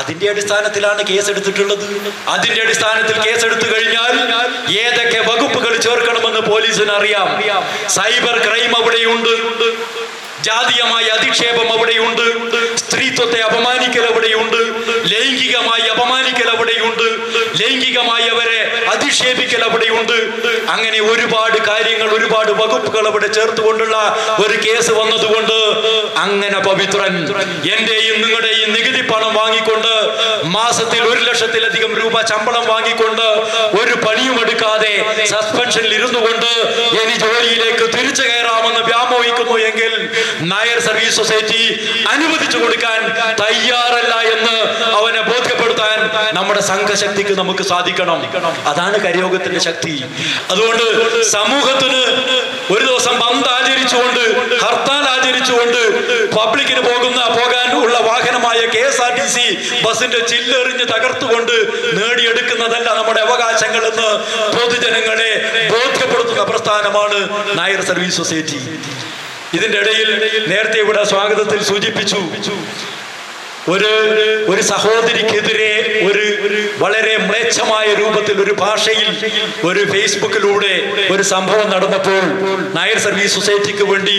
അതിന്റെ അടിസ്ഥാനത്തിലാണ് കേസ് എടുത്തിട്ടുള്ളത് അതിന്റെ അടിസ്ഥാനത്തിൽ കേസ് എടുത്തു കഴിഞ്ഞാൽ ഏതൊക്കെ വകുപ്പുകൾ ചേർക്കണമെന്ന് പോലീസിന് അറിയാം സൈബർ ക്രൈം അവിടെയുണ്ട്. ജാതീയമായ അധിക്ഷേപം അവിടെയുണ്ട്. സ്ത്രീത്വത്തെ അപമാനിക്കൽ അവിടെയുണ്ട്. ലൈംഗികമായി അപമാനിക്കൽ അവിടെയുണ്ട്. ലൈംഗികമായി അവരെ അധിക്ഷേപിക്കൽ അവിടെയുണ്ട്. അങ്ങനെ ഒരുപാട് കാര്യങ്ങൾ ഒരുപാട് വകുപ്പുകൾ അവിടെ ചേർത്തുകൊണ്ടുള്ള ഒരു കേസ് വന്നതുകൊണ്ട് അങ്ങനെ പവിത്രൻ എന്റെയും നിങ്ങളുടെയും പണം വാങ്ങിക്കൊണ്ട് മാസത്തിൽ ഒരു ലക്ഷത്തിലധികം രൂപ ശമ്പളം വാങ്ങിക്കൊണ്ട് ഒരു പണിയും എടുക്കാതെ സസ്പെൻഷനിൽ ഇരുന്നു കൊണ്ട് ഇനി ജോലിയിലേക്ക് തിരിച്ചു കയറാമെന്ന് വ്യാമോഹിക്കുന്നു എങ്കിൽ നായർ സർവീസ് സൊസൈറ്റി അനുവദിച്ചു കൊടുക്കാൻ തയ്യാറല്ല എന്ന് അവനെ ബോധ്യപ്പെടുത്താൻ നമ്മുടെ സംഘശക്തിക്ക് നമുക്ക് സാധിക്കണം. അതാണ് കരയോഗത്തിന്റെ ശക്തി. അതുകൊണ്ട് സമൂഹത്തിന് ഒരു ദിവസം ബന്ദ് ആചരിച്ചുകൊണ്ട് ഹർത്താൽ ആചരിച്ചുകൊണ്ട് പബ്ലിക്കിന് പോകുന്ന പോകാൻ ഉള്ള വാഹനമായ K S R T C ബസിന്റെ ചില്ലെറിഞ്ഞ് തകർത്തുകൊണ്ട് നേടിയെടുക്കുന്നതല്ല നമ്മുടെ അവകാശങ്ങൾ എന്ന് പൊതുജനങ്ങളെ ബോധ്യപ്പെടുത്തുന്ന പ്രസ്ഥാനമാണ് നായർ സർവീസ് സൊസൈറ്റി. ഇതിന്റെ ഇടയിൽ നേരത്തെ ഇവിടെ സ്വാഗതത്തിൽ സൂചിപ്പിച്ചു. ഒരു ഒരു സഹോദരിക്കെതിരെ ഒരു വളരെ മ്ലേച്ഛമായ രൂപത്തിൽ ഒരു ഭാഷയിൽ ഒരു ഫേസ്ബുക്കിലൂടെ ഒരു സംഭവം നടന്നപ്പോൾ നായർ സർവീസ് സൊസൈറ്റിക്ക് വേണ്ടി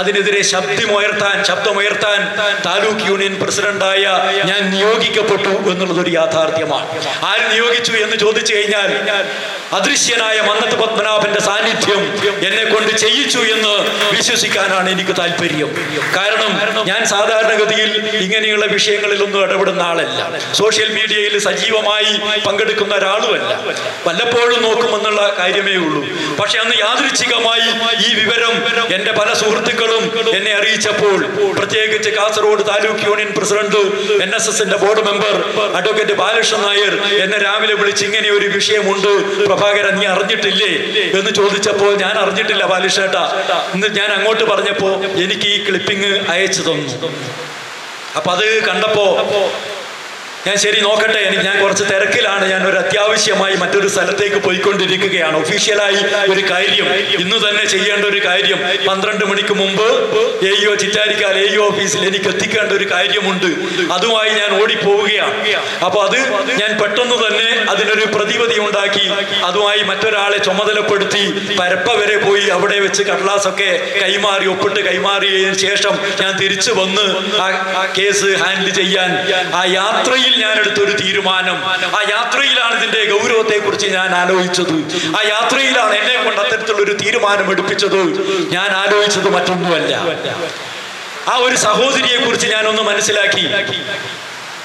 അതിനെതിരെ ശബ്ദമുയർത്താൻ ശബ്ദമുയർത്താൻ താലൂക്ക് യൂണിയൻ പ്രസിഡന്റായ ഞാൻ നിയോഗിക്കപ്പെട്ടു എന്നുള്ളത് ഒരു യാഥാർത്ഥ്യമാണ്. ആര് നിയോഗിച്ചു എന്ന് ചോദിച്ചു കഴിഞ്ഞാൽ അദൃശ്യനായ മന്നത്ത് പത്മനാഭന്റെ സാന്നിധ്യം എന്നെ കൊണ്ട് ചെയ്യിച്ചു എന്ന് വിശ്വസിക്കാനാണ് എനിക്ക് താല്പര്യം. കാരണം ഞാൻ സാധാരണഗതിയിൽ ഇങ്ങനെയുള്ള വിഷയങ്ങളിലൊന്നും ഇടപെടുന്ന ആളല്ല. സോഷ്യൽ മീഡിയയിൽ സജീവമായി പങ്കെടുക്കുന്ന ഒരാളുമല്ല. വല്ലപ്പോഴും നോക്കുമെന്നുള്ള കാര്യമേ ഉള്ളൂ. പക്ഷെ അന്ന് യാദൃച്ഛികമായി ഈ വിവരം എന്റെ പല സുഹൃത്തുക്കളും എന്നെ അറിയിച്ചപ്പോൾ പ്രത്യേകിച്ച് Kasaragod taluk union president N S എസിന്റെ board member advocate Balakrishnan Nair എന്നെ രാവിലെ വിളിച്ച് ഇങ്ങനെ ഒരു വിഷയമുണ്ട് പ്രഭാകരൻ നീ അറിഞ്ഞിട്ടില്ലേ? എന്ന് ചോദിച്ചപ്പോൾ ഞാൻ അറിഞ്ഞിട്ടില്ല ബാലകൃഷ്ണേട്ടാ. ഇന്ന് ഞാൻ അങ്ങോട്ട് പറഞ്ഞപ്പോൾ എനിക്ക് ഈ ക്ലിപ്പിംഗ് അയച്ചു തന്നു. അപ്പൊ അത് കണ്ടപ്പോ ഞാൻ ശരി നോക്കട്ടെ. എനിക്ക് ഞാൻ കുറച്ച് തിരക്കിലാണ്. ഞാൻ ഒരു അത്യാവശ്യമായി മറ്റൊരു സ്ഥലത്തേക്ക് പോയിക്കൊണ്ടിരിക്കുകയാണ്. ഒഫീഷ്യലായി ഒരു കാര്യം. ഇന്ന് തന്നെ ചെയ്യേണ്ട ഒരു കാര്യം. പന്ത്രണ്ട് മണിക്ക് മുമ്പ് എ ഇഒ ചിറ്റാരിക്കാൽ എ ഓഫീസിൽ എനിക്ക് എത്തിക്കേണ്ട ഒരു കാര്യമുണ്ട്. അതുമായി ഞാൻ ഓടിപ്പോവുകയാണ്. അപ്പൊ അത് ഞാൻ പെട്ടെന്ന് തന്നെ അതിനൊരു പ്രതിപതി ഉണ്ടാക്കി അതുമായി മറ്റൊരാളെ ചുമതലപ്പെടുത്തി പരപ്പ വരെ പോയി അവിടെ വെച്ച് കടലാസൊക്കെ കൈമാറി ഒപ്പിട്ട് കൈമാറിയതിനു ശേഷം ഞാൻ തിരിച്ചു വന്ന് ആ കേസ് ഹാൻഡിൽ ചെയ്യാൻ. ആ യാത്രയിൽ ഞാൻ എടുത്തൊരു തീരുമാനം. ആ യാത്രയിലാണ് ഇതിന്റെ ഗൗരവത്തെ കുറിച്ച് ഞാൻ ആലോചിച്ചത്. ആ യാത്രയിലാണ് എന്നെ കൊണ്ട് അത്തരത്തിലുള്ള ഒരു തീരുമാനം എടുപ്പിച്ചത്. ഞാൻ ആലോചിച്ചത് മറ്റൊന്നുമല്ല. ആ ഒരു സഹോദരിയെ കുറിച്ച് ഞാനൊന്ന് മനസ്സിലാക്കി.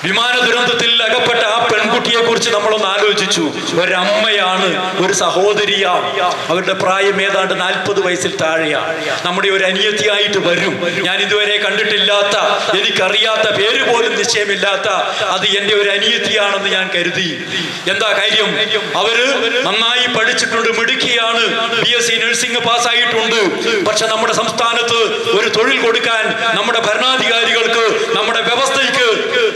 വിമാന ദുരന്തത്തിൽ അകപ്പെട്ട ആ പെൺകുട്ടിയെ കുറിച്ച് നമ്മളൊന്ന് ആലോചിച്ചു. ഒരമ്മയാണ് ഒരു സഹോദരിയാണ് അവരുടെ പ്രായം ഏതാണ്ട് നാൽപ്പത് വയസ്സിൽ താഴെയാണ് നമ്മുടെ ഒരു അനിയത്തിയായിട്ട് വരും. ഞാൻ ഇതുവരെ കണ്ടിട്ടില്ലാത്ത എനിക്കറിയാത്ത പേര് പോലും നിശ്ചയമില്ലാത്ത അത് എന്റെ ഒരു അനിയത്തിയാണെന്ന് ഞാൻ കരുതി. എന്താ കാര്യം? അവർ നന്നായി പഠിച്ചിട്ടുണ്ട് മിടുക്കിയാണ്. ബി എസ് സി നഴ്സിംഗ് പാസ്സായിട്ടുണ്ട്. പക്ഷെ നമ്മുടെ സംസ്ഥാനത്ത് ഒരു തൊഴിൽ കൊടുക്കാൻ നമ്മുടെ ഭരണാധികാരികൾക്ക് നമ്മുടെ വ്യവസ്ഥയ്ക്ക്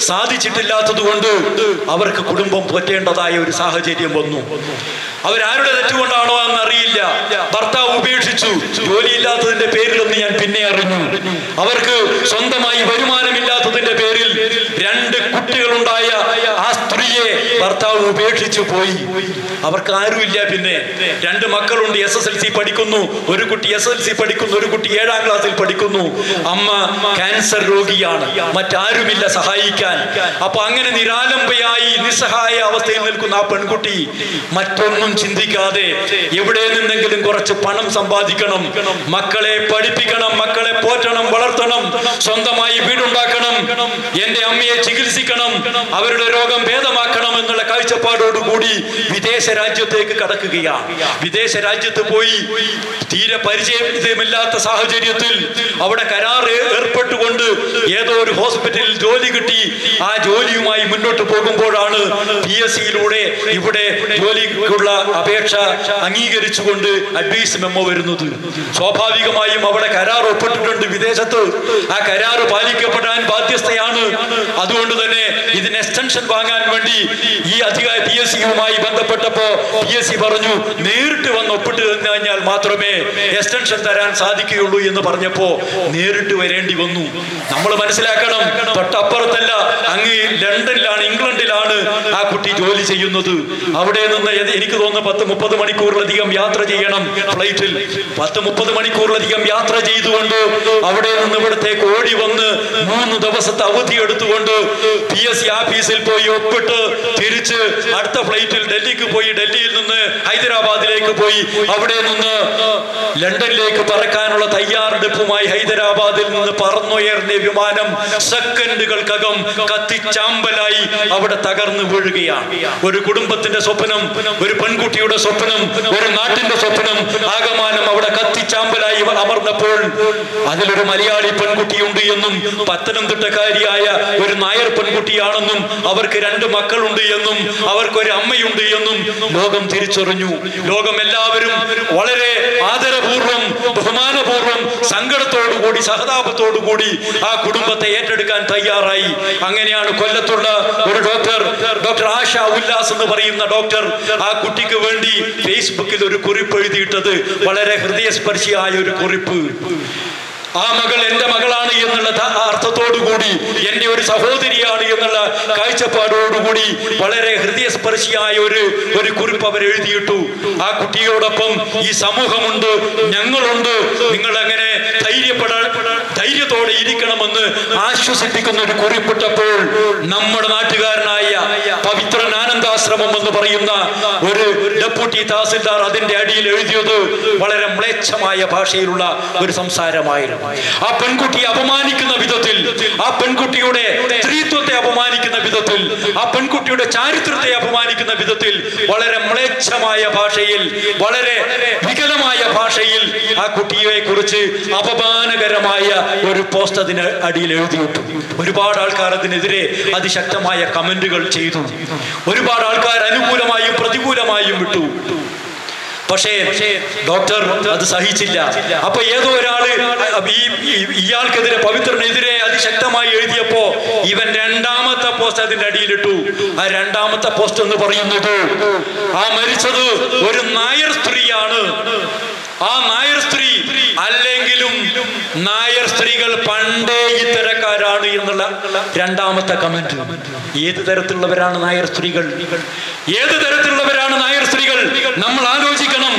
സാധിച്ചിട്ടില്ലാത്തത് കൊണ്ട് അവർക്ക് കുടുംബം പറ്റേണ്ടതായ ഒരു സാഹചര്യം വന്നു. അവരാരുടെ തെറ്റുകൊണ്ടാണോ എന്നറിയില്ല. ഭർത്താവ് ഉപേക്ഷിച്ചു. ജോലിയില്ലാത്തതിന്റെ പേരിലൊന്ന് ഞാൻ പിന്നെ അറിഞ്ഞു. അവർക്ക് സ്വന്തമായി വരുമാനമില്ലാത്തതിന്റെ പേരിൽ രണ്ട് കുട്ടികളുണ്ടായ ഭർത്താവ് ഉപേക്ഷിച്ചു പോയി. അവർക്ക് ആരുമില്ല പിന്നെ. രണ്ട് മക്കളുണ്ട് എസ് എസ് എൽ സി പഠിക്കുന്നു. ഒരു കുട്ടി എസ് എൽ സി പഠിക്കുന്നു ഒരു കുട്ടി ഏഴാം ക്ലാസ്സിൽ പഠിക്കുന്നു. അമ്മ ക്യാൻസർ രോഗിയാണ്. മറ്റാരുമില്ല സഹായിക്കാൻ. അപ്പൊ അങ്ങനെ നിരാലംബയായി നിസ്സഹായ അവസ്ഥയിൽ നിൽക്കുന്ന ആ പെൺകുട്ടി മറ്റൊന്നും ചിന്തിക്കാതെ എവിടെ നിന്നെങ്കിലും കുറച്ച് പണം സമ്പാദിക്കണം. മക്കളെ പഠിപ്പിക്കണം മക്കളെ പോറ്റണം വളർത്തണം സ്വന്തമായി വീടുണ്ടാക്കണം. എന്റെ അമ്മയെ ചികിത്സിക്കണം. അവരുടെ രോഗം ഭേദമാക്കണം എന്നുള്ള കാഴ്ചപ്പാടോടുകൂടി വിദേശ രാജ്യത്തേക്ക് കടക്കുകയാണ്. വിദേശ രാജ്യത്ത് പോയി തീരെ പരിചയമില്ലാത്ത സാഹചര്യത്തിൽ അവിടെ കരാർ ഏർപ്പെട്ടുകൊണ്ട് ഏതോ ഒരു ഹോസ്പിറ്റലിൽ ജോലി കിട്ടി. ആ ജോലിയുമായി മുന്നോട്ട് പോകുമ്പോഴാണ് പി എസ് സിയിലൂടെ ഇവിടെ ജോലിക്കുള്ള അപേക്ഷ അംഗീകരിച്ചുകൊണ്ട് അഡ്വൈസ് മെമ്മോ വരുന്നത്. സ്വാഭാവികമായും അവിടെ കരാർ ഒപ്പിട്ടിട്ടുണ്ട് വിദേശത്ത്. ആ കരാർ പാലിക്കപ്പെടാൻ ബാധ്യസ്ഥയാണ്. അതുകൊണ്ട് തന്നെ ഇതിന് എക്സ്റ്റൻഷൻ വാങ്ങാൻ വേണ്ടി ഈ അധികാര പി എസ് സിയുമായി ബന്ധപ്പെട്ടപ്പോ പി എസ് സി പറഞ്ഞു നേരിട്ട് വന്ന് ഒപ്പിട്ട് തന്നു കഴിഞ്ഞാൽ മാത്രമേ എക്സ്റ്റൻഷൻ തരാൻ സാധിക്കുകയുള്ളൂ എന്ന് പറഞ്ഞപ്പോ നേരിട്ട് വരേണ്ടി വന്നു. നമ്മൾ മനസ്സിലാക്കണം തൊട്ടപ്പുറത്തല്ല അങ്ങ് ലണ്ടനിലാണ് ഇംഗ്ലണ്ടിലാണ് ആ കുട്ടി ജോലി ചെയ്യുന്നത്. അവിടെ നിന്ന് എനിക്ക് തോന്നുന്നു പത്ത് മുപ്പത് മണിക്കൂറിലധികം യാത്ര ചെയ്യണം ഫ്ലൈറ്റിൽ. പത്ത് മുപ്പത് മണിക്കൂറിലധികം യാത്ര ചെയ്തുകൊണ്ട് അവിടെ നിന്ന് ഇവിടത്തേക്ക് ഓടി വന്ന് മൂന്ന് ദിവസത്തെ അവധി എടുത്തുകൊണ്ട് പി എസ് സി ആഫീസിൽ പോയി ഒപ്പിട്ട് തിരിച്ച് അടുത്ത ഫ്ലൈറ്റിൽ ഡൽഹിക്ക് പോയി. ഡൽഹിയിൽ നിന്ന് ഹൈദരാബാദിലേക്ക് പോയി. അവിടെ നിന്ന് ലണ്ടനിലേക്ക് പറക്കാനുള്ള തയ്യാറെടുപ്പുമായി ഹൈദരാബാദിൽ നിന്ന് പറന്നുയർന്ന വിമാനം സെക്കൻഡുകൾക്കകം കത്തിച്ചാമ്പലായി അവിടെ തകർന്നു വീഴുകയാണ് ഒരു കുടുംബത്തിന്റെ സ്വപ്നം ഒരു പെൺകുട്ടിയുടെ സ്വപ്നം ഒരു നാട്ടിന്റെ സ്വപ്നം ആകമാനം അവിടെ കത്തിച്ചാമ്പലായി അമർന്നപ്പോൾ അതിലൊരു മലയാളി പെൺകുട്ടിയുണ്ട് എന്നും പത്തനംതിട്ടക്കാരിയായ ഒരു നായർ പെൺകുട്ടിയാണെന്നും അവർക്ക് രണ്ട് മക്കളുണ്ട് എന്നും അവർക്ക് ഒരു അമ്മയുണ്ട് എന്നും ലോകം തിരിച്ചറിഞ്ഞു. ലോകം എല്ലാവരും വളരെ ആദരപൂർവം ബഹുമാനപൂർവം സങ്കടത്തോടുകൂടി സഹതാപത്തോടുകൂടി ആ കുടുംബത്തെ ഏറ്റെടുക്കാൻ തയ്യാറായി. അങ്ങനെയാണ് കൊല്ലത്തുള്ള ഒരു ഡോക്ടർ ഡോക്ടർ ആശ ഉല്ലാസ് എന്ന് പറയുന്ന ഡോക്ടർ ആ കുട്ടിക്ക് വേണ്ടി ഫേസ്ബുക്കിൽ ഒരു കുറിപ്പ് എഴുതിയിട്ടത്. വളരെ ഹൃദയസ്പർശിയായ ഒരു കുറിപ്പ്. ആ മകൾ എന്റെ മകളാണ് എന്നുള്ള അർത്ഥത്തോടുകൂടി എന്റെ ഒരു സഹോദരിയാണ് എന്നുള്ള കാഴ്ചപ്പാടോടുകൂടി വളരെ ഹൃദയസ്പർശിയായ ഒരു ഒരു കുറിപ്പ് അവർ എഴുതിയിട്ടു. ആ കുട്ടിയോടൊപ്പം ഈ സമൂഹമുണ്ട് ഞങ്ങളുണ്ട്. നിങ്ങൾ അങ്ങനെ ധൈര്യപ്പെടാൻ ധൈര്യത്തോടെ ഇരിക്കണമെന്ന് ആശ്വസിപ്പിക്കുന്ന ഒരു കുറിപ്പിട്ടപ്പോൾ നമ്മുടെ നാട്ടുകാരനായ പവിത്ര ആനന്ദാശ്രമം എന്ന് പറയുന്ന ഒരു ഡെപ്യൂട്ടി തഹസിൽദാർ അതിന്റെ അടിയിൽ എഴുതിയത് വളരെ മ്ലേച്ഛമായ ഭാഷയിലുള്ള ഒരു സംസാരമായിരുന്നു. ആ പെൺകുട്ടിയെ അപമാനിക്കുന്ന വിധത്തിൽ ആ പെൺകുട്ടിയുടെ സ്ത്രീത്വത്തെ അപമാനിക്കുന്ന വിധത്തിൽ ആ പെൺകുട്ടിയുടെ ചാരിത്രത്തെ അപമാനിക്കുന്ന വിധത്തിൽ വളരെ മ്ലേച്ഛമായ ഭാഷയിൽ വളരെ വികലമായ ഭാഷയിൽ ആ കുട്ടിയെ കുറിച്ച് അപമാനകരമായ ഒരു പോസ്റ്റ് അതിന് അടിയിൽ എഴുതിയിട്ടു ഒരുപാട് ആൾക്കാർ അതിനെതിരെ അതിശക്തമായ കമന്റുകൾ ചെയ്തു. ഒരുപാട് ആൾക്കാർ അനുകൂലമായും പ്രതികൂലമായും വിട്ടു. പക്ഷേ ഡോക്ടർ അത് സഹിച്ചില്ല. അപ്പൊ ഏതോ ഒരാൾ ഈ ഇയാൾക്കെതിരെ പവിത്രനെതിരെ അതിശക്തമായി എഴുതിയപ്പോ ഇവൻ രണ്ടാമത്തെ പോസ്റ്റ് അതിന്റെ അടിയിലിട്ടു ആ രണ്ടാമത്തെ പോസ്റ്റ് എന്ന് പറയുന്നത് ആ മരിച്ചത് ഒരു നായർ സ്ത്രീയാണ്. ആ നായർ സ്ത്രീ നായർ സ്ത്രീകൾ പണ്ടേ ഇത്തരക്കാരാണ് എന്നുള്ള രണ്ടാമത്തെ കമന്റ്. ഏത് തരത്തിലുള്ളവരാണ് നായർ സ്ത്രീകൾ? ഏത് തരത്തിലുള്ളവരാണ് നായർ സ്ത്രീകൾ? നമ്മൾ ആലോചിക്കണം.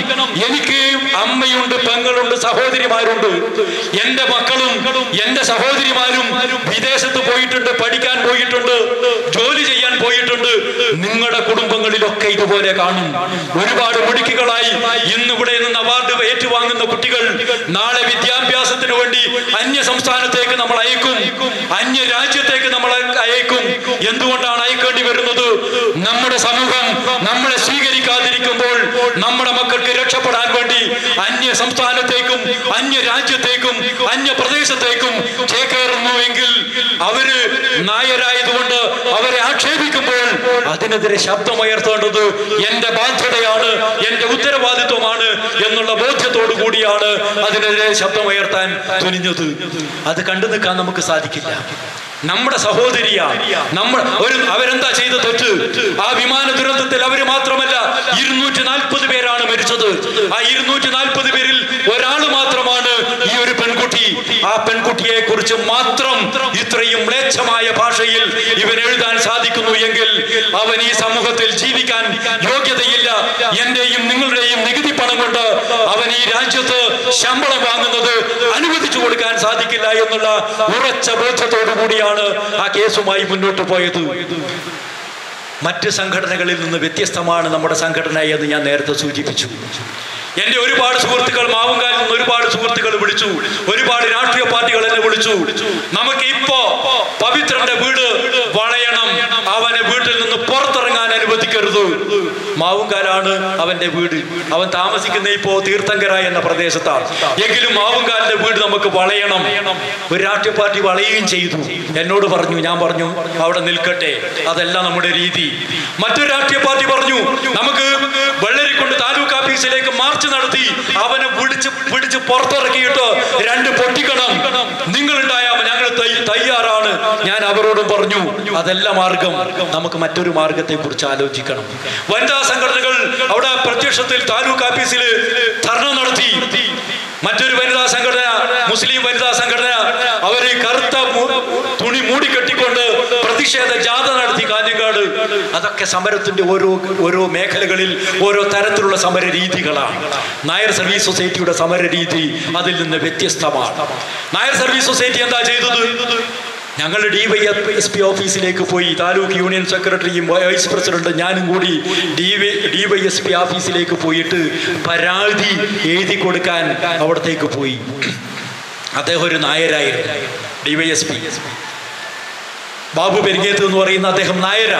എനിക്ക് അമ്മയുണ്ട് പെങ്ങളുണ്ട് സഹോദരിമാരുണ്ട്. എന്റെ മക്കളും എന്റെ സഹോദരിമാരും വിദേശത്ത് പോയിട്ടുണ്ട് പഠിക്കാൻ പോയിട്ടുണ്ട് ജോലി ചെയ്യാൻ പോയിട്ടുണ്ട്. നിങ്ങളുടെ കുടുംബങ്ങളിലൊക്കെ ഇതുപോലെ കാണും. ഒരുപാട് മിടുക്കികളായി ഇന്നിവിടെ നിന്ന് അവാർഡ് ഏറ്റുവാങ്ങുന്ന കുട്ടികൾ നാളെ വിദ്യാഭ്യാസത്തിന് വേണ്ടി അന്യ സംസ്ഥാനത്തേക്ക് നമ്മൾ അയക്കും. അന്യ രാജ്യത്തേക്ക് നമ്മൾ അയക്കും. എന്തുകൊണ്ടാണ് അയക്കേണ്ടി വരുന്നത്? നമ്മുടെ സമൂഹം നമ്മളെ സ്വീകരിക്കാതിരിക്കുമ്പോൾ നമ്മുടെ മക്കൾക്ക് സംസ്ഥാനത്തേക്കും അന്യ രാജ്യത്തേക്കും അന്യ പ്രദേശത്തേക്കും ചേക്കേറുന്നു എങ്കിൽ അവർ നായരായതുകൊണ്ട് അവരെ ആക്ഷേപിക്കുമ്പോൾ അതിനെതിരെ ശബ്ദമുയർത്തേണ്ടത് എന്റെ ബാധ്യതയാണ് എന്റെ ഉത്തരവാദിത്വമാണ് എന്നുള്ള ബോധ്യത്തോടു കൂടിയാണ് അതിനെതിരെ ശബ്ദമുയർത്താൻ തുനിഞ്ഞത്. അത് കണ്ടു നിൽക്കാൻ നമുക്ക് സാധിക്കില്ല. നമ്മുടെ സഹോദരിയാണ് നമ്മൾ ഒരു അവരെന്താ ചെയ്ത തെറ്റ് ആ വിമാന ദുരന്തത്തിൽ അവർ മാത്രമല്ല ഇരുന്നൂറ്റി നാൽപ്പത് പേരാണ് മരിച്ചത് ആ ഇരുന്നൂറ്റി നാൽപ്പത് പേരിൽ ഒരാൾ മാത്രമാണ് ഈ ഒരു പെൺകുട്ടി ആ പെൺകുട്ടിയെ കുറിച്ച് മാത്രം ഇത്രയും മ്ലേച്ഛമായ ഭാഷയിൽ ഇവൻ എഴുതാൻ സാധിക്കുന്നു എങ്കിൽ അവൻ ഈ സമൂഹത്തിൽ ജീവിക്കാൻ യോഗ്യതയില്ല. എന്റെയും നിങ്ങളുടെയും നികുതി പണം കൊണ്ട് അവൻ ഈ രാജ്യത്ത് ശമ്പളം വാങ്ങുന്നത് അനുവദിച്ചു കൊടുക്കാൻ സാധിക്കില്ല എന്നുള്ള ഉറച്ച ബോധ്യത്തോടു കൂടിയാണ് ആ കേസുമായി മുന്നോട്ട് പോയത്. മറ്റ് സംഘടനകളിൽ നിന്ന് വ്യത്യസ്തമാണ് നമ്മുടെ സംഘടന എന്ന് ഞാൻ നേരത്തെ സൂചിപ്പിച്ചു. എന്റെ ഒരുപാട് സുഹൃത്തുക്കൾ മാവുങ്കാലിൽ നിന്ന് ഒരുപാട് സുഹൃത്തുക്കൾ വിളിച്ചു. ഒരുപാട് രാഷ്ട്രീയ പാർട്ടികൾ എന്നെ വിളിച്ചു. നമുക്ക് ഇപ്പോ പവിത്രന്റെ വീട് വളയണം അവനെ വീട്ടിൽ നിന്ന് പുറത്തിറങ്ങാൻ അനുവദിക്കരുത് മാവുങ്കാലാണ് അവന്റെ വീട്. അവൻ താമസിക്കുന്ന ഇപ്പോ തീർത്ഥങ്കര എന്ന പ്രദേശത്താണ്. എങ്കിലും മാവുങ്കാലിന്റെ വീട് നമുക്ക് വളയണം. ഒരു രാഷ്ട്രീയ പാർട്ടി വളയുകയും ചെയ്തു. എന്നോട് പറഞ്ഞു ഞാൻ പറഞ്ഞു അവിടെ നിൽക്കട്ടെ. അതല്ല നമ്മുടെ രീതി. മറ്റൊരു രാഷ്ട്രീയ പാർട്ടി പറഞ്ഞു നമുക്ക് വെള്ളരിക്കൊണ്ട് താലൂക്ക് ഓഫീസിലേക്ക് മാർച്ച് നടത്തി അവനെ പിടിച്ച് പിടിച്ച് പുറത്തിറക്കിയിട്ട് രണ്ട് പൊട്ടിക്കണം. നിങ്ങൾ ഉണ്ടായാൽ ഞങ്ങൾ തയ്യാറാണ്. ഞാൻ അവരോടും പറഞ്ഞു അതല്ല മാർഗം. നമുക്ക് മറ്റൊരു മാർഗത്തെ കുറിച്ച് ആലോചിക്കണം. വനിതാ സംഘടനകൾ അവിടെ പ്രത്യക്ഷത്തിൽ താലൂക്ക് ഓഫീസിൽ ധർണ നടത്തി. മറ്റൊരു വനിതാ സംഘടന മുസ്ലിം വനിതാ സംഘടന പ്രതിഷേധ ജാഥ നടത്തി കാഞ്ഞങ്ങാട്. അതൊക്കെ സമരത്തിന്റെ ഓരോ ഓരോ മേഖലകളിൽ ഓരോ തരത്തിലുള്ള സമര രീതികളാണ് നായർ സർവീസ് സൊസൈറ്റിയുടെ സമര രീതി അതിൽ നിന്ന് വ്യത്യസ്തമാണ്. നായർ സർവീസ് സൊസൈറ്റി എന്താ ചെയ്തത്? ഞങ്ങൾ ഡി വൈ എസ് പി ഓഫീസിലേക്ക് പോയി. താലൂക്ക് യൂണിയൻ സെക്രട്ടറിയും വൈസ് പ്രസിഡന്റും ഞാനും കൂടി D Y D Y S P ഓഫീസിലേക്ക് പോയിട്ട് പരാതി എഴുതി കൊടുക്കാൻ അവിടത്തേക്ക് പോയി. അദ്ദേഹം ഒരു നായരായിരുന്നു. D Y S P Babu Peringeth എന്ന് പറയുന്ന അദ്ദേഹം നായര.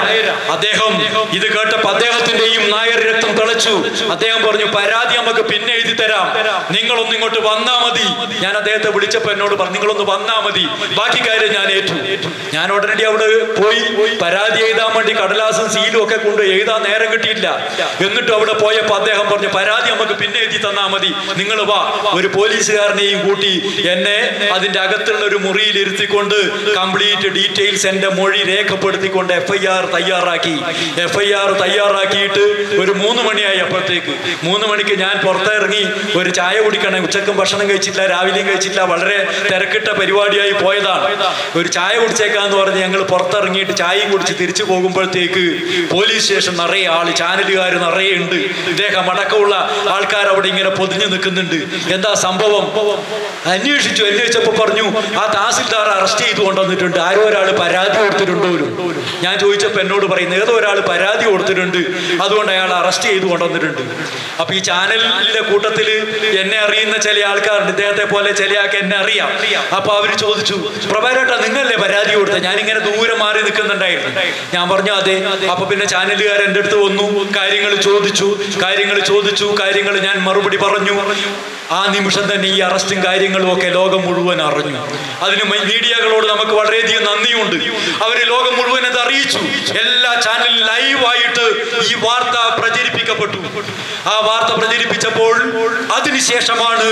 അദ്ദേഹം ഇത് കേട്ടപ്പോ അദ്ദേഹത്തിന്റെയും നായർ രക്തം തിളച്ചു. അദ്ദേഹം പറഞ്ഞു പരാതി നമുക്ക് പിന്നെ എഴുതി തരാം. നിങ്ങളൊന്ന് ഇങ്ങോട്ട് വന്നാ മതി. ഞാൻ അദ്ദേഹത്തെ വിളിച്ചപ്പോ എന്നോട് പറഞ്ഞു നിങ്ങളൊന്ന് വന്നാ മതി. ബാക്കി കാര്യം ഞാൻ ഏറ്റു. ഞാൻ ഉടനടി അവിടെ പോയി. പരാതി എഴുതാൻ വേണ്ടി കടലാസും സീലും ഒക്കെ കൊണ്ട് എഴുതാൻ നേരം കിട്ടിയില്ല. എന്നിട്ട് അവിടെ പോയപ്പോ അദ്ദേഹം പറഞ്ഞു പരാതി നമുക്ക് പിന്നെ എഴുതി തന്നാ മതി. നിങ്ങൾ വാ. ഒരു പോലീസുകാരനെയും കൂട്ടി എന്നെ അതിന്റെ അകത്തുള്ള ഒരു മുറിയിൽ ഇരുത്തിക്കൊണ്ട് കംപ്ലീറ്റ് ഡീറ്റെയിൽസ് എന്റെ മൊഴി രേഖപ്പെടുത്തിക്കൊണ്ട് എഫ് ഐ ആർ തയ്യാറാക്കി. എഫ് ഐ ആർ തയ്യാറാക്കിയിട്ട് ഒരു മൂന്ന് മണിയായി അപ്പോഴത്തേക്ക്. മൂന്ന് മണിക്ക് ഞാൻ പുറത്തിറങ്ങി ഒരു ചായ കുടിക്കണം. ഉച്ചക്കും ഭക്ഷണം കഴിച്ചിട്ടില്ല രാവിലെയും കഴിച്ചിട്ടില്ല. വളരെ തിരക്കിട്ട പരിപാടിയായി പോയതാണ്. ഒരു ചായ കുടിച്ചേക്കാന്ന് പറഞ്ഞ് ഞങ്ങൾ പുറത്തിറങ്ങിയിട്ട് ചായയും കുടിച്ച് തിരിച്ചു പോകുമ്പോഴത്തേക്ക് പോലീസ് സ്റ്റേഷൻ നിറയെ ആൾ ചാനലുകാർ നിറയെ ഉണ്ട്. ഇദ്ദേഹം അടക്കമുള്ള ആൾക്കാർ അവിടെ ഇങ്ങനെ പൊതിഞ്ഞു നിൽക്കുന്നുണ്ട്. എന്താ സംഭവം? അന്വേഷിച്ചു. അന്വേഷിച്ചപ്പോൾ പറഞ്ഞു ആ തഹസിൽദാർ അറസ്റ്റ് ചെയ്തു കൊണ്ടുവന്നിട്ടുണ്ട് ആരോ ഒരാൾ പരാതി കൊടുത്തിട്ടുണ്ടോ ഞാൻ ചോദിച്ചപ്പോൾ എന്നോട് പറയുന്നത് ഏതോ ഒരാൾ പരാതി കൊടുത്തിട്ടുണ്ട് അതുകൊണ്ട് അയാൾ അറസ്റ്റ് ചെയ്തു കൊണ്ടുവന്നിട്ടുണ്ട്. അപ്പൊ ഈ ചാനലിന്റെ കൂട്ടത്തിൽ എന്നെ അറിയുന്ന ചില ആൾക്കാരുണ്ട് ഇദ്ദേഹത്തെ പോലെ ചില ആൾക്ക് എന്നെ അറിയാം. അപ്പൊ അവർ ചോദിച്ചു പ്രഭാരേട്ടാ നിങ്ങളല്ലേ പരാതി കൊടുത്ത ഞാനിങ്ങനെ ദൂരെ മാറി നിൽക്കുന്നുണ്ടായിരുന്നു. ഞാൻ പറഞ്ഞു അതെ. അപ്പൊ പിന്നെ ചാനലുകാർ എന്റെ അടുത്ത് വന്നു കാര്യങ്ങൾ ചോദിച്ചു കാര്യങ്ങൾ ചോദിച്ചു കാര്യങ്ങൾ ഞാൻ മറുപടി പറഞ്ഞു. ആ നിമിഷം തന്നെ ഈ അറസ്റ്റും കാര്യങ്ങളും ഒക്കെ ലോകം മുഴുവൻ അറിഞ്ഞു. അതിന് മീഡിയകളോട് നമുക്ക് വളരെയധികം നന്ദിയുണ്ട്. അവർ ലോകം മുഴുവൻ അത് അറിയിച്ചു. എല്ലാ ചാനലും ലൈവായിട്ട് ഈ വാർത്ത പ്രചരിപ്പിക്കപ്പെട്ടു. ആ വാർത്ത പ്രചരിപ്പിച്ചപ്പോൾ അതിനുശേഷമാണ്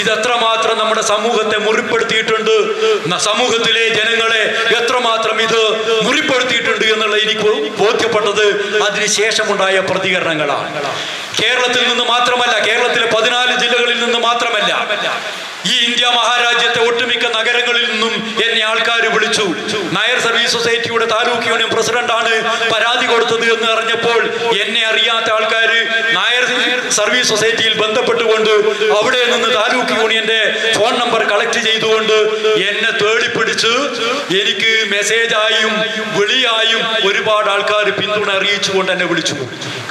ഇത് എത്രമാത്രം നമ്മുടെ സമൂഹത്തെ മുറിപ്പെടുത്തിയിട്ടുണ്ട്. സമൂഹത്തിലെ ജനങ്ങളെ എത്രമാത്രം ഇത് മുറിപ്പെടുത്തിയിട്ടുണ്ട് എന്നുള്ള എനിക്ക് ബോധ്യപ്പെട്ടത് അതിനുശേഷമുണ്ടായ പ്രതികരണങ്ങളാണ്. കേരളത്തിൽ നിന്ന് മാത്രമല്ല കേരളത്തിലെ പതിനാല് ജില്ലകളിൽ നിന്ന് മാത്രമല്ല ഈ ഇന്ത്യ മഹാരാജ്യത്തെ ഒട്ടുമിക്ക നഗരങ്ങളിൽ നിന്നും എന്നെ ആൾക്കാർ വിളിച്ചു. നായർ സർവീസ് സൊസൈറ്റിയുടെ താലൂക്ക് യൂണിയൻ പ്രസിഡന്റാണ് പരാതി കൊടുത്തത് എന്ന് അറിഞ്ഞപ്പോൾ എന്നെ അറിയാത്ത ആൾക്കാർ നായർ സർവീസ് സൊസൈറ്റിയിൽ ബന്ധപ്പെട്ടുകൊണ്ട് അവിടെ നിന്ന് താലൂക്ക് യൂണിയന്റെ ഫോൺ നമ്പർ കളക്ട് ചെയ്തുകൊണ്ട് എന്നെ തേടിപ്പിടിച്ച് എനിക്ക് മെസ്സേജായും വിളിയായും ഒരുപാട് ആൾക്കാർ പിന്തുണ അറിയിച്ചുകൊണ്ട് എന്നെ വിളിച്ചു.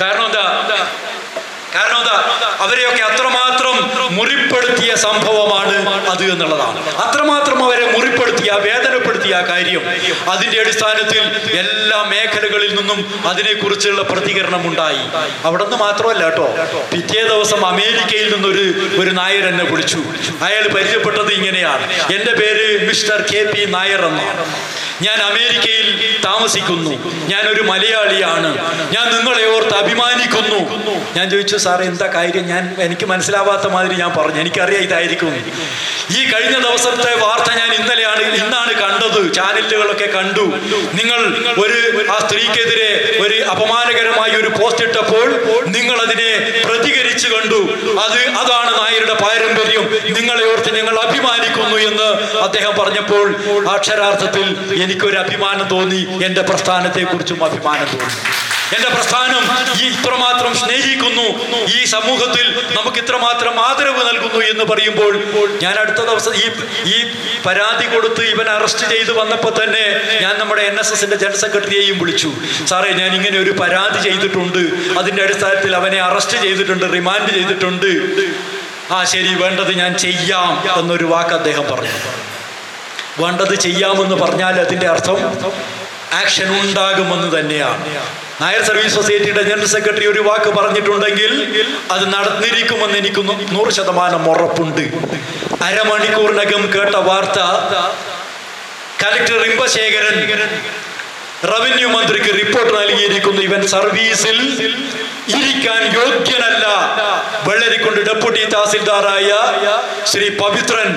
കാരണം എന്താ? കാരണം എന്താ? അവരെയൊക്കെ അത്രമാത്രം മുറിപ്പെടുത്തിയ സംഭവമാണ് അത് എന്നുള്ളതാണ്. അത്രമാത്രം അവരെ മുറിപ്പെടുത്തിയ വേദനപ്പെടുത്തിയ കാര്യം അതിന്റെ അടിസ്ഥാനത്തിൽ എല്ലാ മേഖലകളിൽ നിന്നും അതിനെക്കുറിച്ചുള്ള പ്രതികരണം ഉണ്ടായി. അവിടെ നിന്ന് മാത്രമല്ല കേട്ടോ. പിറ്റേ ദിവസം അമേരിക്കയിൽ നിന്നൊരു ഒരു നായർ എന്നെ വിളിച്ചു. അയാൾ പരിചയപ്പെട്ടത് ഇങ്ങനെയാണ്. എന്റെ പേര് മിസ്റ്റർ കെ പി നായർ എന്നാണ്. ഞാൻ അമേരിക്കയിൽ താമസിക്കുന്നു. ഞാൻ ഒരു മലയാളിയാണ്. ഞാൻ നിങ്ങളെ ഓർത്ത് അഭിമാനിക്കുന്നു. ഞാൻ ചോദിച്ചു സാർ എന്താ കാര്യം? ഞാൻ എനിക്ക് മനസ്സിലാവാത്ത മാതിരി ഞാൻ പറഞ്ഞു. എനിക്കറിയാം ഇതായിരിക്കും. ഈ കഴിഞ്ഞ ദിവസത്തെ വാർത്ത ഞാൻ ഇന്നലെയാണ് ഇന്നാണ് കണ്ടത്. ചാനലുകളൊക്കെ കണ്ടു. നിങ്ങൾ ഒരു ആ സ്ത്രീക്കെതിരെ ഒരു അപമാനകരമായി ഒരു പോസ്റ്റ് ഇട്ടപ്പോൾ നിങ്ങൾ അതിനെ പ്രതികരിച്ചു കണ്ടു. അത് അതാണ് നായരുടെ പാരമ്പര്യം. നിങ്ങളെ ഓർത്ത് ഞങ്ങൾ അഭിമാനിക്കുന്നു എന്ന് അദ്ദേഹം പറഞ്ഞപ്പോൾ അക്ഷരാർത്ഥത്തിൽ എനിക്കൊരു അഭിമാനം തോന്നി. എന്റെ പ്രസ്ഥാനത്തെ കുറിച്ചും അഭിമാനം തോന്നി. എന്റെ പ്രസ്ഥാനം ഈ ഇത്രമാത്രം സ്നേഹിക്കുന്നു. ഈ സമൂഹത്തിൽ നമുക്ക് ഇത്രമാത്രം ആദരവ് നൽകുന്നു എന്ന് പറയുമ്പോൾ ഞാൻ അടുത്ത ദിവസം ഈ ഈ പരാതി കൊടുത്ത് ഇവൻ അറസ്റ്റ് ചെയ്ത് വന്നപ്പോൾ തന്നെ ഞാൻ നമ്മുടെ എൻ എസ് എസിന്റെ ജനറൽ സെക്രട്ടറിയെയും വിളിച്ചു. സാറേ ഞാൻ ഇങ്ങനെ ഒരു പരാതി ചെയ്തിട്ടുണ്ട്. അതിന്റെ അടിസ്ഥാനത്തിൽ അവനെ അറസ്റ്റ് ചെയ്തിട്ടുണ്ട് റിമാൻഡ് ചെയ്തിട്ടുണ്ട്. ആ ശരി വേണ്ടത് ഞാൻ ചെയ്യാം എന്നൊരു വാക്ക് അദ്ദേഹം പറഞ്ഞു. വേണ്ടത് ചെയ്യാമെന്ന് പറഞ്ഞാൽ അതിന്റെ അർത്ഥം ആക്ഷൻ ഉണ്ടാകുമെന്ന് തന്നെയാണ്. നായർ സർവീസ് സൊസൈറ്റിയുടെ ജനറൽ സെക്രട്ടറി ഒരു വാക്ക് പറഞ്ഞിട്ടുണ്ടെങ്കിൽ അത് നടന്നിരിക്കുമെന്ന് എനിക്ക് നൂറ് ശതമാനം ഉറപ്പുണ്ട്. അരമണിക്കൂറിനകം കേട്ട വാർത്ത. കലക്ടർ ഇമ്പശേഖരൻ റവന്യൂ മന്ത്രിക്ക് റിപ്പോർട്ട് നൽകിയിരിക്കുന്നു. ഇവൻ സർവീസിൽ ഇരിക്കാൻ യോഗ്യനല്ല. വെള്ളരിക്കൊണ്ട് ഡെപ്യൂട്ടി തഹസിൽദാറായ ശ്രീ പവിത്രൻ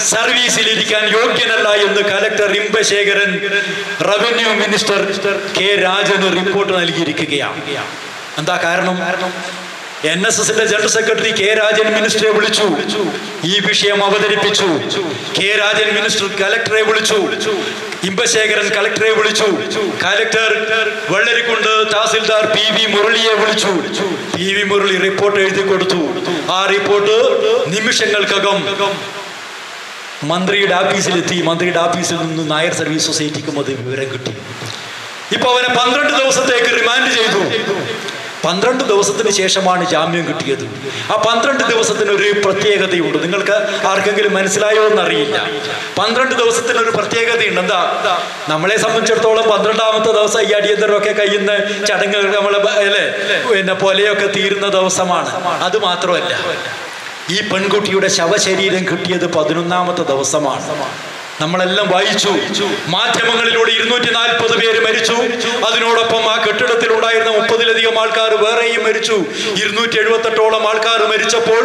സർവീസിൽ ഇരിക്കാൻ യോഗ്യനല്ല എന്ന് collector Imbasekharan revenue minister K രാജന് റിപ്പോർട്ട് നൽകിയിരിക്കുകയാണ്. എന്താ കാരണം? എൻ എസ് എസിന്റെ ജനറൽ സെക്രട്ടറി കെ രാജൻ മിനിസ്റ്ററെ വിളിച്ചു. ഈ വിഷയം അവതരിപ്പിച്ചു. കെ രാജൻ മിനിസ്റ്റർ കലക്ടറെ വിളിച്ചു. ഇമ്പശേഖരൻ കലക്ടറെ വിളിച്ചു. Collector Vellarikundu tahsildar P V മുരളിയെ വിളിച്ചു. പി വി മുരളി റിപ്പോർട്ട് എഴുതി കൊടുത്തു. ആ റിപ്പോർട്ട് നിമിഷങ്ങൾക്കകം മന്ത്രിയുടെ ഓഫീസിലെത്തി. മന്ത്രിയുടെ ഓഫീസിൽ നിന്ന് നായർ സർവീസ് സൊസൈറ്റിക്കും അത് വിവരം കിട്ടി. ഇപ്പൊ അവനെ പന്ത്രണ്ട് ദിവസത്തേക്ക് റിമാൻഡ് ചെയ്തു. പന്ത്രണ്ട് ദിവസത്തിന് ശേഷമാണ് ജാമ്യം കിട്ടിയത്. ആ പന്ത്രണ്ട് ദിവസത്തിന് ഒരു പ്രത്യേകതയുണ്ട്. നിങ്ങൾക്ക് ആർക്കെങ്കിലും മനസ്സിലായോ എന്നറിയില്ല. പന്ത്രണ്ട് ദിവസത്തിന് ഒരു പ്രത്യേകതയുണ്ട്. എന്താ? നമ്മളെ സംബന്ധിച്ചിടത്തോളം പന്ത്രണ്ടാമത്തെ ദിവസം ഈ അടിയന്തരമൊക്കെ കഴിയുന്ന ചടങ്ങുകൾ നമ്മളെ അല്ലേ? പിന്നെ പോലെയൊക്കെ തീരുന്ന ദിവസമാണ്. അത് മാത്രമല്ല ഈ പെൺകുട്ടിയുടെ ശവശരീരം കിട്ടിയത് പതിനൊന്നാമത്തെ ദിവസമാണ്. നമ്മളെല്ലാം വായിച്ചു. മാധ്യമങ്ങളിലൂടെ ഇരുന്നൂറ്റി നാൽപ്പത് പേര് മരിച്ചു. അതിനോടൊപ്പം ആ കെട്ടിടത്തിൽ ഉണ്ടായിരുന്ന മുപ്പതിലധികം ആൾക്കാർ വേറെയും മരിച്ചു. ഇരുന്നൂറ്റി എഴുപത്തെട്ടോളം ആൾക്കാർ മരിച്ചപ്പോൾ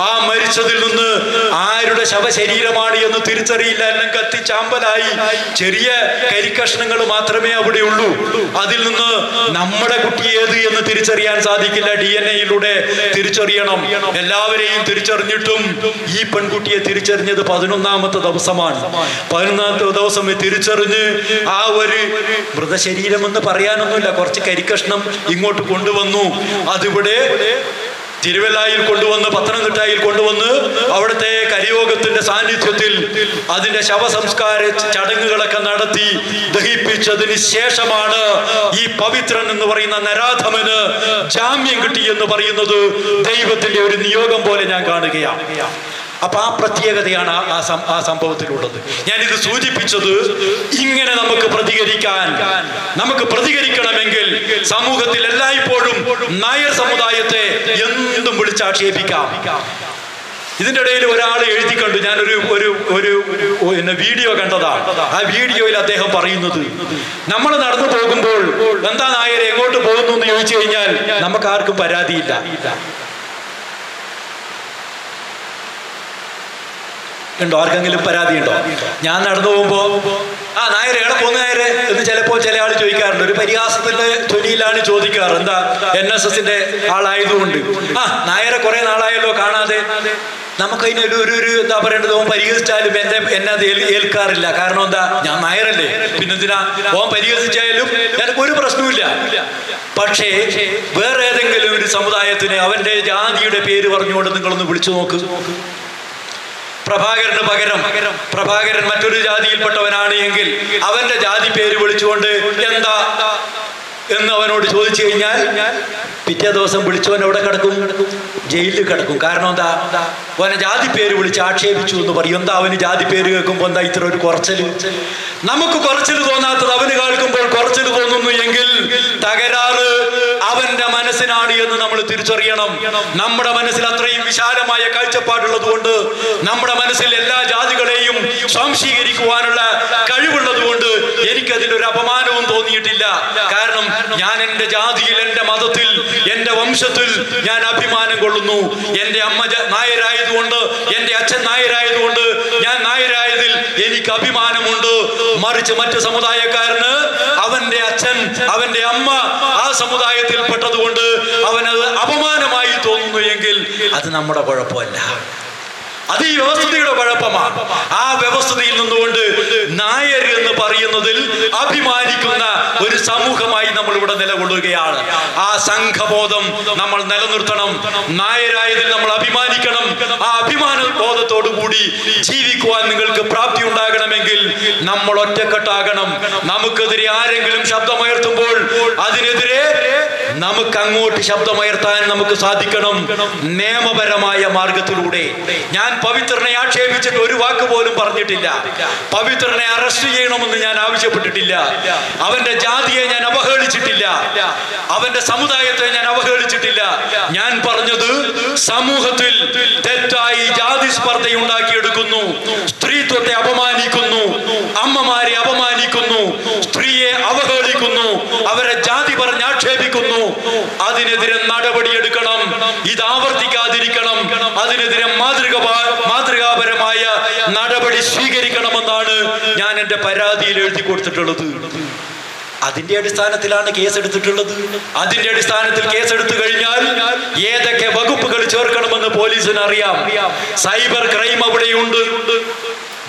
ആ മരിച്ചതിൽ നിന്ന് ആരുടെ ശവശരീരമാണ് എന്ന് തിരിച്ചറിയില്ല. എല്ലാം കത്തിച്ചാമ്പലായി. ചെറിയ കരിക്കഷ്ണങ്ങൾ മാത്രമേ അവിടെ ഉള്ളൂ. അതിൽ നിന്ന് നമ്മുടെ കുട്ടി ഏത് എന്ന് തിരിച്ചറിയാൻ സാധിക്കില്ല. ഡി എൻ എയിലൂടെ തിരിച്ചറിയണം. എല്ലാവരെയും തിരിച്ചറിഞ്ഞിട്ടും ഈ പെൺകുട്ടിയെ തിരിച്ചറിഞ്ഞത് പതിനൊന്നാമത്തെ ദിവസമാണ്. പതിനൊന്നാമത്തെ ദിവസം തിരിച്ചറിഞ്ഞ് ആ ഒരു മൃതശരീരം എന്ന് പറയാനൊന്നുമില്ല. കുറച്ച് കരിക്കഷ്ണം ഇങ്ങോട്ട് കൊണ്ടുവന്നു. അതിവിടെ തിരുവല്ലായിൽ കൊണ്ടുവന്ന് പത്തനംതിട്ടയിൽ കൊണ്ടുവന്ന് അവിടുത്തെ കരിയോഗത്തിന്റെ സാന്നിധ്യത്തിൽ അതിന്റെ ശവസംസ്കാര ചടങ്ങുകളൊക്കെ നടത്തി ദഹിപ്പിച്ചതിന് ശേഷമാണ് ഈ പവിത്രൻ എന്ന് പറയുന്ന നരാധമന് ജാമ്യം കിട്ടി എന്ന് പറയുന്നത് ദൈവത്തിന്റെ ഒരു നിയോഗം പോലെ ഞാൻ കാണുകയാണ്. അപ്പൊ ആ പ്രത്യേകതയാണ് ആ- ആ സംഭവത്തിലുള്ളത്. ഞാനിത് സൂചിപ്പിച്ചത് ഇങ്ങനെ നമുക്ക് പ്രതികരിക്കാൻ നമുക്ക് പ്രതികരിക്കണമെങ്കിൽ സമൂഹത്തിൽ എല്ലായ്പ്പോഴും നായർ സമുദായത്തെ എന്തും വിളിച്ചാക്ഷേപിക്കാം. ഇതിന്റെ ഇടയിൽ ഒരാൾ എഴുതി കണ്ടു. ഞാനൊരു ഒരു ഒരു പിന്നെ വീഡിയോ കണ്ടതാണ്. ആ വീഡിയോയിൽ അദ്ദേഹം പറയുന്നത് നമ്മൾ നടന്നു പോകുമ്പോൾ എന്താ നായരെ എങ്ങോട്ട് പോകുന്നു എന്ന് ചോദിച്ചു കഴിഞ്ഞാൽ നമുക്ക് ആർക്കും പരാതിയില്ല. ഉണ്ടോ? ആർക്കെങ്കിലും പരാതി ഉണ്ടോ? ഞാൻ നടന്നു പോകുമ്പോ ആ നായരെ എവിടെ പോകുന്ന നായരെ? എന്ന് ചിലപ്പോ ചില ആൾ ചോദിക്കാറുണ്ട്. ഒരു പരിഹാസത്തിന്റെ ധ്വനിയിലാണ് ചോദിക്കാറ്. എന്താ? എൻ എസ് എസിന്റെ ആളായതുകൊണ്ട്. ആ നായരെ കുറെ നാളായല്ലോ കാണാതെ. നമുക്കതിനൊരു ഒരു ഒരു എന്താ പറയേണ്ടത്? ഓൻ പരിഹസിച്ചാലും എന്റെ എന്നെ അത് ഏൽക്കാറില്ല. കാരണം എന്താ? ഞാൻ നായരല്ലേ. പിന്നെന്തിനാ? ഓൻ പരിഹസിച്ചാലും എനിക്ക് ഒരു പ്രശ്നവുമില്ല. പക്ഷേ വേറെ ഏതെങ്കിലും ഒരു സമുദായത്തിന് അവന്റെ ജാതിയുടെ പേര് പറഞ്ഞുകൊണ്ട് നിങ്ങളൊന്ന് വിളിച്ചു നോക്ക്. പ്രഭാകരന് പകരം. പ്രഭാകരൻ മറ്റൊരു ജാതിയിൽപ്പെട്ടവനാണ് എങ്കിൽ അവന്റെ ജാതി പേര് വിളിച്ചുകൊണ്ട് എന്താ എന്ന് അവനോട് ചോദിച്ചു കഴിഞ്ഞാൽ പിറ്റേ ദിവസം വിളിച്ചവൻ എവിടെ കിടക്കും? ജയിലിൽ കിടക്കും. കാരണം എന്താ? അവനെ ജാതി പേര് വിളിച്ച് ആക്ഷേപിച്ചു എന്ന് പറയും. എന്താ അവന് ജാതി പേര് കേൾക്കുമ്പോൾ എന്താ ഇത്ര ഒരു കുറച്ചൽ? നമുക്ക് കുറച്ചിൽ തോന്നാത്തത് അവന് കേൾക്കുമ്പോൾ കുറച്ചിൽ തോന്നുന്നു എങ്കിൽ തകരാറ് അവന്റെ മനസ്സിനാണ് എന്ന് നമ്മൾ തിരിച്ചറിയണം. നമ്മുടെ മനസ്സിൽ അത്രയും വിശാലമായ കാഴ്ചപ്പാടുള്ളത് കൊണ്ട് നമ്മുടെ മനസ്സിൽ എല്ലാ ജാതികളെയും സ്വാംശീകരിക്കുവാനുള്ള കഴിവുള്ളത് കൊണ്ട് എനിക്കതിലൊരു അപമാനവും തോന്നിയിട്ടില്ല. കാരണം ഞാൻ എന്റെ ജാതിയിൽ എന്റെ മതത്തിൽ എന്റെ വംശത്തിൽ ഞാൻ അഭിമാനം കൊള്ളുന്നു. എന്റെ അമ്മ നായരായതുകൊണ്ട് എന്റെ അച്ഛൻ നായരായതുകൊണ്ട് ഞാൻ നായരായതിൽ എനിക്ക് അഭിമാനമുണ്ട്. മറിച്ച് മറ്റു സമുദായക്കാരന് അവന്റെ അച്ഛൻ അവന്റെ അമ്മ സമുദായത്തിൽപ്പെട്ടതുകൊണ്ട് അവനത് അപമാനമായി തോന്നുന്നു എങ്കിൽ അത് നമ്മുടെ കുഴപ്പമല്ല. അത് ഈ വ്യവസ്ഥയുടെ കുഴപ്പമാണ്. ആ വ്യവസ്ഥയിൽ നിന്നുകൊണ്ട് നായർ എന്ന് പറയുന്നതിൽ അഭിമാനിക്കുന്ന ഒരു സമൂഹമായി നമ്മൾ ഇവിടെ നിലകൊള്ളുകയാണ്. ആ സംഘബോധം നമ്മൾ നിലനിർത്തണം. നായരായതിൽ നമ്മൾ അഭിമാനിക്കണം. ആ അഭിമാന ബോധത്തോടു കൂടി ജീവിക്കുവാൻ നിങ്ങൾക്ക് പ്രാപ്തി ഉണ്ടാകണമെങ്കിൽ നമ്മൾ ഒറ്റക്കെട്ടാകണം. നമുക്കെതിരെ ആരെങ്കിലും ശബ്ദമുയർത്തുമ്പോൾ അതിനെതിരെ നമുക്ക് അങ്ങോട്ട് ശബ്ദമുയർത്താൻ നമുക്ക് സാധിക്കണം. നിയമപരമായ മാർഗത്തിലൂടെ. ഞാൻ പവിത്രനെ ആക്ഷേപിച്ചിട്ട് ഒരു വാക്ക് പോലും പറഞ്ഞിട്ടില്ല. പവിത്രനെ അറസ്റ്റ് ചെയ്യണമെന്ന് ഞാൻ ആവശ്യപ്പെട്ടിട്ടില്ല. അവന്റെ ജാതിയെ ഞാൻ അവഹേളിച്ചിട്ടില്ല. അവന്റെ സമുദായത്തെ ഞാൻ അവഹേളിച്ചിട്ടില്ല. ഞാൻ പറഞ്ഞത് സമൂഹത്തിൽ തെറ്റായി ജാതി സ്പർദ്ധ ഉണ്ടാക്കിയെടുക്കുന്നു സ്ത്രീത്വത്തെ അപമാനിക്കുന്നു. അമ്മമാരെ അപമാനിക്കുന്നു. സ്ത്രീയെ അവഹേളിക്കുന്നു. അവരെ ജാതി പറഞ്ഞ് ആക്ഷേപിക്കുന്നു. അതിനെതിരെ നടപടിയെടുക്കണം. ഇത് ആവർത്തിക്കാതിരിക്കണം. അതിനെതിരെ മാതൃക മാതൃകാപരമായ നടപടി സ്വീകരിക്കണമെന്നാണ് ഞാൻ എന്റെ പരാതിയിൽ എഴുതി കൊടുത്തിട്ടുള്ളത്. അതിന്റെ അടിസ്ഥാനത്തിലാണ് കേസ് എടുത്തിട്ടുള്ളത് അതിന്റെ അടിസ്ഥാനത്തിൽ കേസ് എടുത്തു കഴിഞ്ഞാൽ ഏതൊക്കെ വകുപ്പുകൾ ചേർക്കണമെന്ന് പോലീസിന് അറിയാം സൈബർ ക്രൈം അവിടെയുണ്ട്.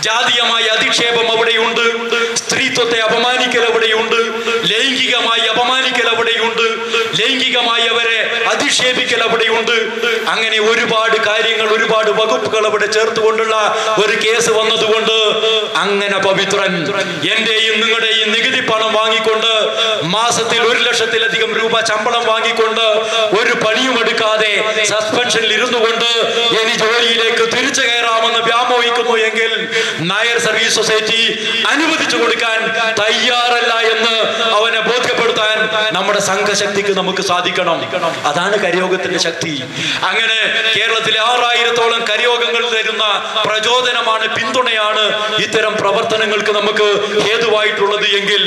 ജാതീയമായ അധിക്ഷേപം അവിടെയുണ്ട്. സ്ത്രീത്വത്തെ അപമാനിക്കൽ അവിടെയുണ്ട്. ലൈംഗികമായി അപമാനിക്കൽ അവിടെയുണ്ട്. ലൈംഗികമായി അവരെ അധിക്ഷേപിക്കൽ അവിടെയുണ്ട്. അങ്ങനെ ഒരുപാട് കാര്യങ്ങൾ ഒരുപാട് വകുപ്പുകൾ അവിടെ ചേർത്തുകൊണ്ടുള്ള ഒരു കേസ് വന്നതുകൊണ്ട് അങ്ങനെ പവിത്രൻ എന്റെയും നിങ്ങളുടെയും നികുതി പണം വാങ്ങിക്കൊണ്ട് മാസത്തിൽ ഒരു ലക്ഷത്തിലധികം രൂപ ശമ്പളം വാങ്ങിക്കൊണ്ട് ഒരു പണിയും എടുക്കാതെ സസ്പെൻഷനിൽ ഇരുന്നു കൊണ്ട് ഇനി ജോലിയിലേക്ക് തിരിച്ചു കയറാമെന്ന് വ്യാമോഹിക്കുന്നു എങ്കിൽ നായർ സർവീസ് സൊസൈറ്റി അനുവദിച്ചു കൊടുക്കാൻ തയ്യാറല്ല എന്ന് നമ്മുടെ സംഘശക്തിക്ക് നമുക്ക് സാധിക്കണം. അതാണ് കരിയോഗത്തിന്റെ ശക്തി. അങ്ങനെ കേരളത്തിലെ ആറായിരത്തോളം കരിയോഗങ്ങൾ തരുന്ന പ്രചോദനമാണ് പിന്തുണയാണ് ഇത്തരം പ്രവർത്തനങ്ങൾക്ക് നമുക്ക് ഹേതുവായിട്ടുള്ളത് എങ്കിൽ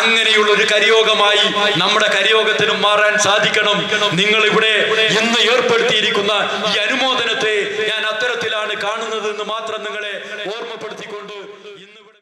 അങ്ങനെയുള്ള ഒരു കരിയോഗമായി നമ്മുടെ കരിയോഗത്തിനും മാറാൻ സാധിക്കണം. നിങ്ങൾ ഇവിടെ ഇന്ന് ഏർപ്പെടുത്തിയിരിക്കുന്ന ഈ അനുമോദനത്തെ ഞാൻ അത്തരത്തിലാണ് കാണുന്നത് എന്ന് മാത്രം